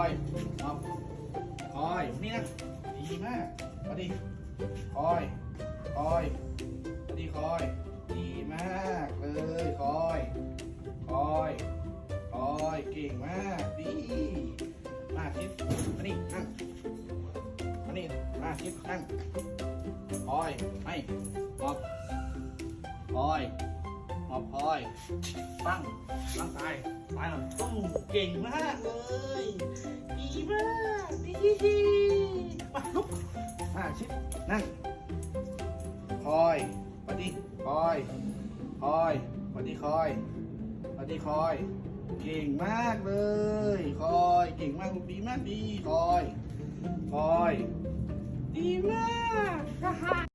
อย นี่นะดีมากพอดีคอย คอยพอดีคอย ดีมากเลยคอย คอย คอย เก่งมาก ดี มาคิดมานี่นั่งมานี่มาคิดนั่งคอยไม่หอบคอยหอบคอย ตั้งตั้งตายตายหน่อยต้องเก่งมากเลย ชิด นั่ง คอยปฏิคอย คอยปฏิคอยปฏิคอย เก่งมากเลย คอย เก่งมากลูกดีมากดี คอย คอย ดีมาก